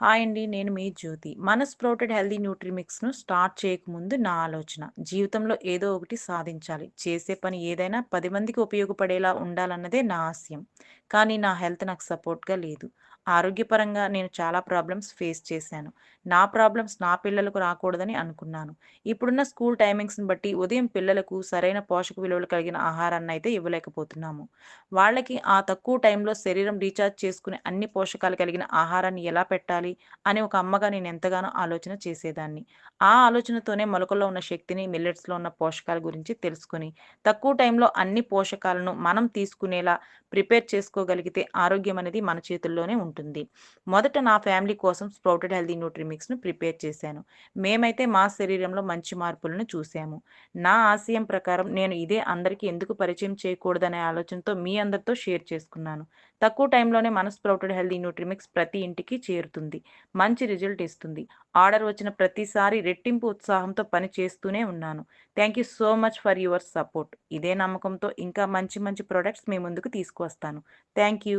Hi అండి. నేను మీ జ్యోతి. మన స్ప్రౌటెడ్ హెల్దీ న్యూట్రిమిక్స్‌ను స్టార్ట్ చేయకముందు నా ఆలోచన. జీవితంలో ఏదో ఒకటి సాధించాలి. చేసే పని ఏదైనా పది మందికి ఉపయోగపడేలా ఉండాలన్నదే నా ఆశయం. కానీ నా హెల్త్ నాకు సపోర్ట్‌గా లేదు. ఆరోగ్యపరంగా నేను చాలా ప్రాబ్లమ్స్ ఫేస్ చేశాను. నా ప్రాబ్లమ్స్ నా పిల్లలకు రాకూడదని అనుకున్నాను. ఇప్పుడున్న స్కూల్ టైమింగ్స్‌ని బట్టి ఉదయం పిల్లలకు సరైన పోషక విలువలు కలిగిన ఆహారాన్ని అయితే ఇవ్వలేకపోతున్నాము. వాళ్ళకి ఆ తక్కువ టైంలో శరీరం రీఛార్జ్ చేసుకునే అన్ని పోషకాలు కలిగిన ఆహారాన్ని ఎలా పెట్టాలి అని ఒక అమ్మగా నేను ఎంతగానో ఆలోచన చేసేదాన్ని. ఆ ఆలోచనతోనే మొలకల్లో ఉన్న శక్తిని, మిల్లెట్స్‌లో ఉన్న పోషకాల గురించి తెలుసుకొని, తక్కువ టైంలో అన్ని పోషకాలను మనం తీసుకునేలా ప్రిపేర్ చేసుకోగలిగితే ఆరోగ్యం అనేది మన చేతుల్లోనే ఉంటుంది. మొదట నా ఫ్యామిలీ కోసం స్ప్రౌటెడ్ హెల్తీ న్యూట్రిమిక్స్‌ను ప్రిపేర్ చేశాను. మేమైతే మా శరీరంలో మంచి మార్పులను చూశాము నా ఆశయం ప్రకారం నేను ఇదే అందరికీ ఎందుకు పరిచయం చేయకూడదనే ఆలోచనతో మీ అందరితో షేర్ చేసుకున్నాను. తక్కువ టైంలోనే మన స్ప్రౌటెడ్ హెల్తీ న్యూట్రిమిక్స్ ప్రతి ఇంటికి చేరుతుంది. మంచి రిజల్ట్ ఇస్తుంది. ఆర్డర్ వచ్చిన ప్రతిసారి రెట్టింపు ఉత్సాహంతో పని చేస్తూనే ఉన్నాను. Thank you so much for your support. ఇదే నమ్మకంతో ఇంకా మంచి మంచి ప్రొడక్ట్స్ మీ ముందుకు తీసుకువస్తాను. Thank you.